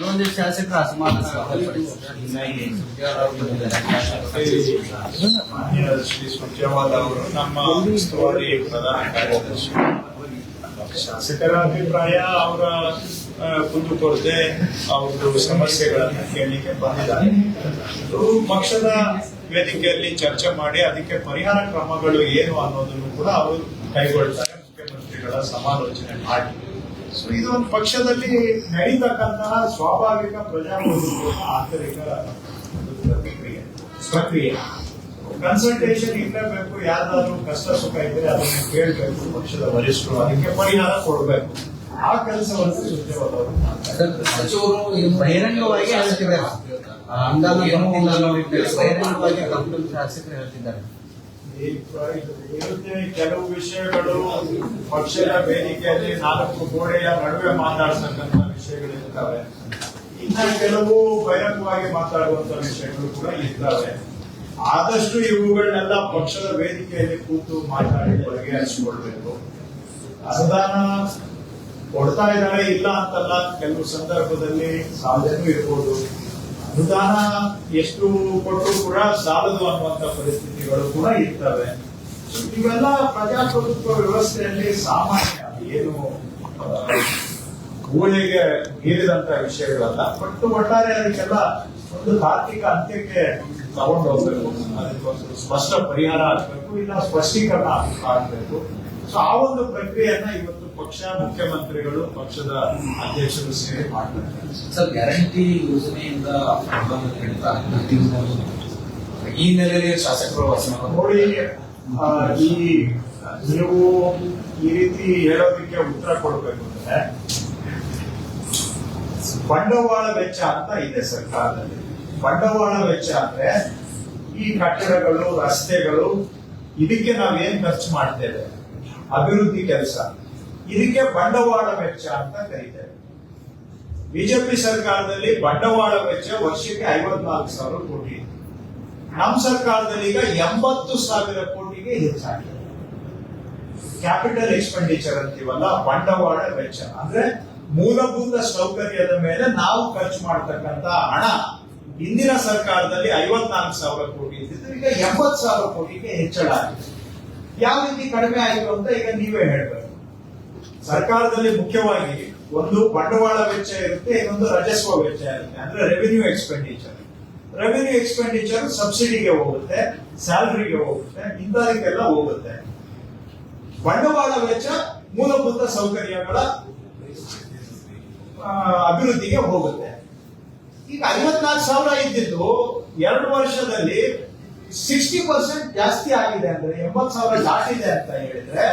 ಶಾಸಕರು ಶ್ರೀ ನಮ್ಮ ಶಾಸಕರ ಅಭಿಪ್ರಾಯ ಅವರ ಕುಂದು ಕೊರತೆ ಅವ್ರದ್ದು ಸಮಸ್ಯೆಗಳನ್ನ ಕೇಳಲಿಕ್ಕೆ ಬಂದಿದ್ದಾರೆ ಪಕ್ಷದ ವೇದಿಕೆಯಲ್ಲಿ ಚರ್ಚೆ ಮಾಡಿ ಅದಕ್ಕೆ ಪರಿಹಾರ ಕ್ರಮಗಳು ಏನು ಅನ್ನೋದನ್ನು ಕೂಡ ಅವರು ಕೈಗೊಳ್ತಾರೆ ಮುಖ್ಯಮಂತ್ರಿಗಳ ಸಮಾಲೋಚನೆ ಮಾಡಿ ಸೊ ಇದೊಂದು ಪಕ್ಷದಲ್ಲಿ ನಡೀತಕ್ಕಂತಹ ಸ್ವಾಭಾವಿಕ ಪ್ರಜಾಪ್ರಭುತ್ವದ ಆಂತರಿಕ ಪ್ರಕ್ರಿಯೆ ಕನ್ಸಲ್ಟೇಷನ್ ಇರಲೇಬೇಕು ಯಾರಾದ್ರು ಕಷ್ಟ ಸುಖ ಇದ್ರೆ ಅದನ್ನ ಕೇಳಬೇಕು, ಪಕ್ಷದ ವರಿಷ್ಠರು ಅದಕ್ಕೆ ಪರಿಹಾರ ಕೊಡಬೇಕು. ಆ ಕೆಲಸವನ್ನು ಸಚಿವರು ಬಹಿರಂಗವಾಗಿ ಹೇಳ್ತಿದ್ದಾರೆ. ರೀತಿಯಲ್ಲಿ ಬಹಿರಂಗವಾಗಿ ಶಾಸಕರು ಹೇಳ್ತಿದ್ದಾರೆ. ಕೆಲವು ವಿಷಯಗಳು ಪಕ್ಷದ ವೇದಿಕೆಯಲ್ಲಿ ನಾಲ್ಕು ಗೋಡೆಯ ನಡುವೆ ಮಾತಾಡ್ತಕ್ಕಂಥ ವಿಷಯಗಳಿರ್ತವೆ ಇನ್ನ ಕೆಲವು ಬಹಿರಂಗವಾಗಿ ಮಾತಾಡುವಂತ ವಿಷಯಗಳು ಕೂಡ ಇರ್ತವೆ ಆದಷ್ಟು ಇವುಗಳನ್ನೆಲ್ಲ ಪಕ್ಷದ ವೇದಿಕೆಯಲ್ಲಿ ಕೂತು ಮಾತಾಡಿ ಬಗೆಹರಿಸಿಕೊಳ್ಬೇಕು ಅನುದಾನ ಕೊಡ್ತಾ ಇದ್ದಾರೆ, ಇಲ್ಲ ಅಂತಲ್ಲ, ಕೆಲವು ಸಂದರ್ಭದಲ್ಲಿ ಸಾಧ್ಯನೂ ಇರ್ಬೋದು. ಅನುದಾನ ಎಷ್ಟು ಕೊಟ್ಟರು ಕೂಡ ಸಾಲದು ಅನ್ನುವಂತ ಪರಿಸ್ಥಿತಿಗಳು ಕೂಡ ಇರ್ತವೆ. ಇವೆಲ್ಲ ಪ್ರಜಾಪ್ರಭುತ್ವ ವ್ಯವಸ್ಥೆಯಲ್ಲಿ ಸಾಮಾನ್ಯ ಏನು ಮೂಲೆಗೆ ಮೀರಿದಂತ ವಿಷಯಗಳಲ್ಲ. ಬಟ್ ಒಟ್ಟಾರೆ ಅದಕ್ಕೆಲ್ಲ ಒಂದು ತಾರ್ಕಿಕ ಅಂತ್ಯಕ್ಕೆ ತಗೊಂಡು ಹೋಗ್ಬೇಕು ಅದಕ್ಕೊಂದು ಸ್ಪಷ್ಟ ಪರಿಹಾರ ಆಗ್ಬೇಕು, ಇಲ್ಲ ಸ್ಪಷ್ಟೀಕರಣ ಆಗ್ಬೇಕು. ಸೊ ಆ ಒಂದು ಪ್ರಕ್ರಿಯೆಯನ್ನ ಇವತ್ತು ಪಕ್ಷ ಮುಖ್ಯಮಂತ್ರಿಗಳು ಪಕ್ಷದ ಅಧ್ಯಕ್ಷರು ಸೇರಿ ಮಾಡ್ತಾರೆ. ಸರ್ ಗ್ಯಾರಂಟಿ ಯೋಜನೆಯಿಂದ ಈ ನೆಲೆಯಲ್ಲಿ ಶಾಸಕರು ನೋಡಿ ಈ ನೀವು ಈ ರೀತಿ ಹೇಳೋದಕ್ಕೆ ಉತ್ತರ ಕೊಡಬೇಕು ಅಂದ್ರೆ ಬಂಡವಾಳ ವೆಚ್ಚ ಅಂತ ಇದೆ ಸರ್ಕಾರದಲ್ಲಿ. ಬಂಡವಾಳ ವೆಚ್ಚ ಅಂದ್ರೆ ಈ ಕಟ್ಟಡಗಳು ರಸ್ತೆಗಳು ಇದಕ್ಕೆ ನಾವೇನ್ ಖರ್ಚು ಮಾಡ್ತೇವೆ? ಅಭಿವೃದ್ಧಿ ಕೆಲಸ. ಇದಕ್ಕೆ ಬಂಡವಾಳ ವೆಚ್ಚ ಅಂತ ಕರೀತಾರೆ. ಬಿಜೆಪಿ ಸರ್ಕಾರದಲ್ಲಿ ಬಂಡವಾಳ ವೆಚ್ಚ ವರ್ಷಕ್ಕೆ ಐವತ್ನಾಲ್ಕು ಸಾವಿರ ಕೋಟಿ. ನಮ್ಮ ಸರ್ಕಾರದಲ್ಲಿ ಈಗ ಎಂಬತ್ತು ಸಾವಿರ ಕೋಟಿಗೆ ಹೆಚ್ಚಾಗಿದೆ. ಕ್ಯಾಪಿಟಲ್ ಎಕ್ಸ್ಪೆಂಡಿಚರ್ ಅಂತೀವಲ್ಲ, ಬಂಡವಾಳ ವೆಚ್ಚ. ಅಂದ್ರೆ ಮೂಲಭೂತ ಸೌಕರ್ಯದ ಮೇಲೆ ನಾವು ಖರ್ಚು ಮಾಡತಕ್ಕಂತ ಹಣ ಹಿಂದಿನ ಸರ್ಕಾರದಲ್ಲಿ ಐವತ್ನಾಲ್ಕು ಸಾವಿರ ಕೋಟಿ ಇದ್ದಿದ್ದು ಈಗ ಎಂಬತ್ತು ಸಾವಿರ ಕೋಟಿಗೆ ಹೆಚ್ಚಳ ಆಗಿದೆ. ಯಾವ ರೀತಿ ಕಡಿಮೆ ಆಯಿತು ಅಂತ ಈಗ ನೀವೇ ಹೇಳ್ಬೇಕು. ಸರ್ಕಾರದಲ್ಲಿ ಮುಖ್ಯವಾಗಿ ಒಂದು ಬಂಡವಾಳ ವೆಚ್ಚ ಇರುತ್ತೆ, ಇನ್ನೊಂದು ರಾಜಸ್ವ ವೆಚ್ಚ ಇರುತ್ತೆ. ಅಂದ್ರೆ ರೆವಿನ್ಯೂ ಎಕ್ಸ್ಪೆಂಡಿಚರ್ ರೆವಿನ್ಯೂ ಎಕ್ಸ್ಪೆಂಡಿಚರ್ ಸಬ್ಸಿಡಿಗೆ ಹೋಗುತ್ತೆ ಸ್ಯಾಲರಿಗೆ ಹೋಗುತ್ತೆ ಇಂಥದಕ್ಕೆಲ್ಲ ಹೋಗುತ್ತೆ. ಬಂಡವಾಳ ವೆಚ್ಚ ಮೂಲಭೂತ ಸೌಕರ್ಯಗಳ ಅಭಿವೃದ್ಧಿಗೆ ಹೋಗುತ್ತೆ. ಈಗ ಐವತ್ನಾಲ್ಕು ಸಾವಿರ ಇದ್ದಿದ್ದು ಎರಡು ವರ್ಷದಲ್ಲಿ ಸಿಕ್ಸ್ಟಿ ಪರ್ಸೆಂಟ್ ಜಾಸ್ತಿ ಆಗಿದೆ ಅಂದ್ರೆ ಎಂಬತ್ತು ಸಾವಿರ ದಾಟಿದೆ ಅಂತ ಹೇಳಿದ್ರೆ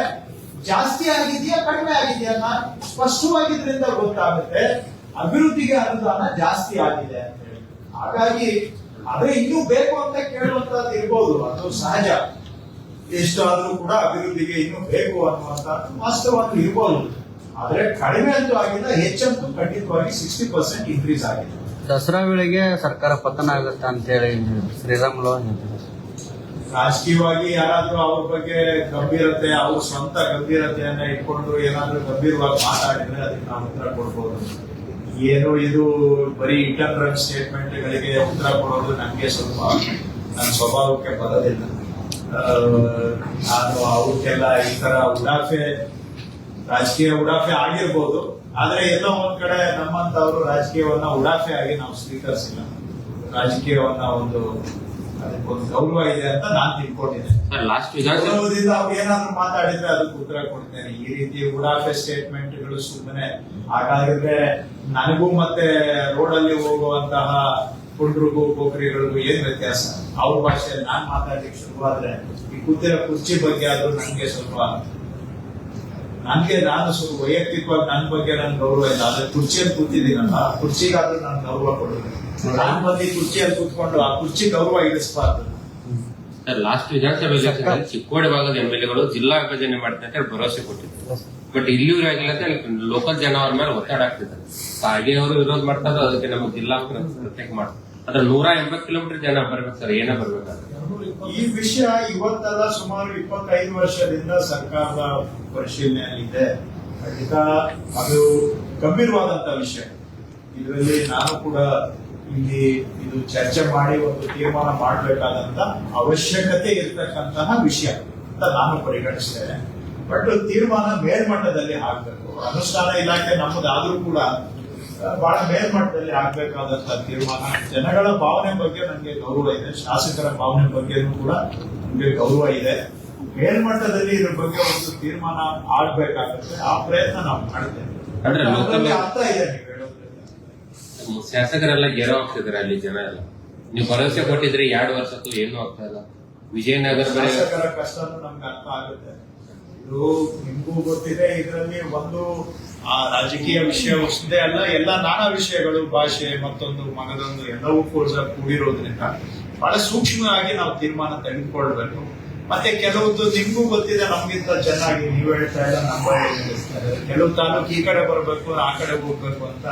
ಜಾಸ್ತಿ ಆಗಿದೆಯಾ, ಕಡಿಮೆ ಆಗಿದೆಯಾ ಸ್ಪಷ್ಟವಾಗಿದ್ರಿಂದ ಗೊತ್ತಾಗುತ್ತೆ. ಅಭಿವೃದ್ಧಿಗೆ ಅನುದಾನ ಜಾಸ್ತಿ ಆಗಿದೆ ಅಂತ ಹೇಳಿ. ಹಾಗಾಗಿ ಅದೇ ಇನ್ನೂ ಬೇಕು ಅಂತ ಕೇಳುವಂತದ್ದು ಇರ್ಬೋದು, ಅದು ಸಹಜ. ಎಷ್ಟಾದ್ರೂ ಕೂಡ ಅಭಿವೃದ್ಧಿಗೆ ಇನ್ನೂ ಬೇಕು ಅನ್ನುವಂತ ವಾಸ್ತವವಾಗಿ ಇರ್ಬೋದು. ಆದ್ರೆ ಕಡಿಮೆ ಅಂತೂ ಆಗಿಲ್ಲ, ಹೆಚ್ಚಂತೂ ಖಂಡಿತವಾಗಿ ಸಿಕ್ಸ್ಟಿ ಪರ್ಸೆಂಟ್ ಇನ್ಕ್ರೀಸ್ ಆಗಿದೆ. ದಸರಾ ವೇಳೆಗೆ ಸರ್ಕಾರ ಪತನ ಆಗುತ್ತೆ ಅಂತ ಹೇಳಿ ಶ್ರೀರಾಮುಲು ರಾಜಕೀಯವಾಗಿ ಯಾರಾದ್ರೂ ಅವ್ರ ಬಗ್ಗೆ ಗಂಭೀರತೆ, ಅವ್ರ ಸ್ವಂತ ಗಂಭೀರತೆಯನ್ನ ಇಟ್ಕೊಂಡು ಏನಾದ್ರೂ ಗಂಭೀರವಾಗಿ ಮಾತಾಡಿದ್ರೆ ಅದಕ್ಕೆ ನಾವು ಉತ್ತರ ಕೊಡ್ಬೋದು. ಏನು ಇದು ಬರೀ ಇಂಟರ್ನಲ್ ಸ್ಟೇಟ್ಮೆಂಟ್ ಗಳಿಗೆ ಉತ್ತರ ಕೊಡೋದು ನನಗೆ ಸ್ವಲ್ಪ, ನನ್ನ ಸ್ವಭಾವಕ್ಕೆ ಬರೋದಿಲ್ಲ. ನಾನು ಅವಕ್ಕೆಲ್ಲ ಈ ತರ ಉಡಾಫೆ, ರಾಜಕೀಯ ಉಡಾಫೆ ಆಗಿರ್ಬೋದು. ಆದ್ರೆ ಎಲ್ಲೋ ಒಂದ್ ಕಡೆ ನಮ್ಮಂತವ್ರು ರಾಜಕೀಯವನ್ನ ಉಡಾಫೆ ಆಗಿ ನಾವು ಸ್ವೀಕರಿಸಿಲ್ಲ. ರಾಜಕೀಯವನ್ನ ಒಂದು ಅದಕ್ಕೊಂದು ಗೌರವ ಇದೆ ಅಂತ ನಾನು ತಿಳ್ಕೊಂಡಿದ್ದೇನೆ. ಗೌರವದಿಂದ ಅವ್ರು ಏನಾದ್ರು ಮಾತಾಡಿದ್ರೆ ಅದಕ್ಕೆ ಉತ್ತರ ಕೊಡ್ತೇನೆ. ಈ ರೀತಿ ಉಡಾಫೆ ಸ್ಟೇಟ್ಮೆಂಟ್ಗಳು ಸುಮ್ಮನೆ ಹಾಗಾಗಿದ್ರೆ ನನಗೂ ಮತ್ತೆ ರೋಡಲ್ಲಿ ಹೋಗುವಂತಹ ಹುಡುಗರಿಗೂ ಪೋಖರಿಗಳಿಗೂ ಏನ್ ವ್ಯತ್ಯಾಸ? ಅವ್ರ ಭಾಷೆಯಲ್ಲಿ ನಾನ್ ಮಾತಾಡ್ಲಿಕ್ಕೆ ಶುರುವಾದ್ರೆ ಈ ಕೂತಿರೋ ಕುರ್ಚಿ ಬಗ್ಗೆ ಆದ್ರೂ ನನಗೆ ಸ್ವಲ್ಪ ನನ್ಗೆ ನಾನು ಸ್ವಲ್ಪ ವೈಯಕ್ತಿಕವಾಗಿ ನನ್ನ ಬಗ್ಗೆ ನನ್ ಗೌರವ ಇಲ್ಲ. ಆದ್ರೆ ಕುರ್ಚಿಯಲ್ಲಿ ಕೂತಿದ್ದೀನಲ್ಲ ಆ ಕುರ್ಚಿಗಾದ್ರೂ ನಾನು ಗೌರವ ಕೊಡಬೇಕು ನಾನ್ ಬಂದು ಕುರ್ಚಿಯಲ್ಲಿ ಕೂತ್ಕೊಂಡು ಆ ಕುರ್ಚಿ ಗೌರವ ಇಳಿಸಬಾರ್ದು ಲಾಸ್ಟ್ ವಿಧಾನಸಭೆ ಎಲೆಕ್ಷನ್ ಚಿಕ್ಕೋಡಿ ಭಾಗದ ಎಂ ಎಲ್ ಎಗಳು ಜಿಲ್ಲಾ ವಿಭಜನೆ ಮಾಡ್ತಾರೆ ಅಂತ ಹೇಳಿ ಭರವಸೆ ಕೊಟ್ಟಿದ್ರು ಬಟ್ ಇಲ್ಲಿವ್ರು ಆಗಿಲ್ಲ ಅಂತ ಹೇಳಿ ಲೋಕಲ್ ಜನ ಅವ್ರ ಮೇಲೆ ಒತ್ತಡ ಆಗ್ತಿದ್ದಾರೆ ಹಾಗೆ ಅವರು ವಿರೋಧ ಮಾಡ್ತಾರೆ ಅದಕ್ಕೆ ನಮ್ಮ ಜಿಲ್ಲಾ ಪ್ರತ್ಯೇಕ ಮಾಡ್ತಾರೆ. ಅದ್ರ ನೂರ ಎಂಬತ್ತು ಕಿಲೋಮೀಟರ್ ಜನ ಬರ್ಬೇಕು ಸರ್, ಏನ ಬರ್ಬೇಕಾದ್ರೆ. ಈ ವಿಷಯ ಇವತ್ತಲ್ಲ ಸುಮಾರು ಇಪ್ಪತ್ತೈದು ವರ್ಷದಿಂದ ಸರ್ಕಾರದ ಪರಿಶೀಲನೆಯಲ್ಲಿದೆ ಖಂಡಿತ ಅದು ಗಂಭೀರವಾದಂತ ವಿಷಯ. ಇದರಲ್ಲಿ ನಾನು ಕೂಡ ಇಲ್ಲಿ ಇದು ಚರ್ಚೆ ಮಾಡಿ ಒಂದು ತೀರ್ಮಾನ ಮಾಡಬೇಕಾದಂತ ಅವಶ್ಯಕತೆ ಇರತಕ್ಕಂತಹ ವಿಷಯ ಅಂತ ನಾನು ಪರಿಗಣಿಸ್ತೇನೆ. ಬಟ್ ತೀರ್ಮಾನ ಮೇಲ್ಮಟ್ಟದಲ್ಲಿ ಆಗ್ಬೇಕು. ಅನುಷ್ಠಾನ ಇಲಾಖೆ ನಮ್ಮದಾದ್ರೂ ಕೂಡ ಬಹಳ ಮೇಲ್ಮಟ್ಟದಲ್ಲಿ ಆಗ್ಬೇಕಾದಂತ ತೀರ್ಮಾನ. ಜನಗಳ ಭಾವನೆ ಬಗ್ಗೆ ನನಗೆ ಗೌರವ ಇದೆ. ಶಾಸಕರ ಭಾವನೆ ಬಗ್ಗೆನೂ ಕೂಡ ನಮಗೆ ಗೌರವ ಇದೆ. ಮೇಲ್ಮಟ್ಟದಲ್ಲಿ ಇದ್ರ ಬಗ್ಗೆ ಒಂದು ತೀರ್ಮಾನ ಆಗ್ಬೇಕಾಗುತ್ತೆ. ಆ ಪ್ರಯತ್ನ ನಾವು ಮಾಡ್ತೇವೆ. ಅರ್ಥ ಇದೆ ನೀವು ಹೇಳೋದ್ರಿಂದ ಶಾಸಕರೆಲ್ಲ ಗೇರೋ ಆಗ್ತಿದ್ದಾರೆ ಅಲ್ಲಿ ಜನ ಎಲ್ಲ. ನೀವು ಭರವಸೆ ಕೊಟ್ಟಿದ್ರೆ ಎರಡು ವರ್ಷಕ್ಕೂ ಏನು ಆಗ್ತಾ ಇಲ್ಲ? ವಿಜಯನಗರ ಶಾಸಕರ ಕಷ್ಟನೂ ನಮ್ಗೆ ಅರ್ಥ ಆಗುತ್ತೆ. ಇದು ನಿಮಗೂ ಗೊತ್ತಿದೆ, ಇದರಲ್ಲಿ ಒಂದು, ಆ ರಾಜಕೀಯ ವಿಷಯ ಅಷ್ಟೇ ಅಲ್ಲ, ಎಲ್ಲ ನಾನಾ ವಿಷಯಗಳು, ಭಾಷೆ ಮತ್ತೊಂದು ಮಗದೊಂದು ಎಲ್ಲವೂ ಕೂಡ ಕೂಡಿರೋದ್ರಿಂದ ಬಹಳ ಸೂಕ್ಷ್ಮವಾಗಿ ನಾವು ತೀರ್ಮಾನ ತೆಗೆದುಕೊಳ್ಬೇಕು. ಮತ್ತೆ ಕೆಲವೊಂದು ನಿಮಗೂ ಗೊತ್ತಿದೆ, ನಮಗಿಂತ ಚೆನ್ನಾಗಿ ನೀವು ಹೇಳ್ತಾ ಇಲ್ಲ ನಮ್ಮ ಕೆಲವು ತಾಲೂಕು ಈ ಕಡೆ ಬರಬೇಕು, ಆ ಕಡೆ ಹೋಗ್ಬೇಕು ಅಂತ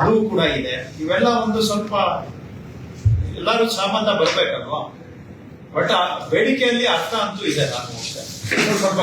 ಅದು ಕೂಡ ಇದೆ. ಇವೆಲ್ಲ ಒಂದು ಸ್ವಲ್ಪ ಎಲ್ಲರೂ ಸಹಮತ ಬರ್ಬೇಕಲ್ವಾ? ಬಟ್ ಬೇಡಿಕೆಯಲ್ಲಿ ಅರ್ಥ ಅಂತೂ ಇದೆ ನಾನು. ಸ್ವಲ್ಪ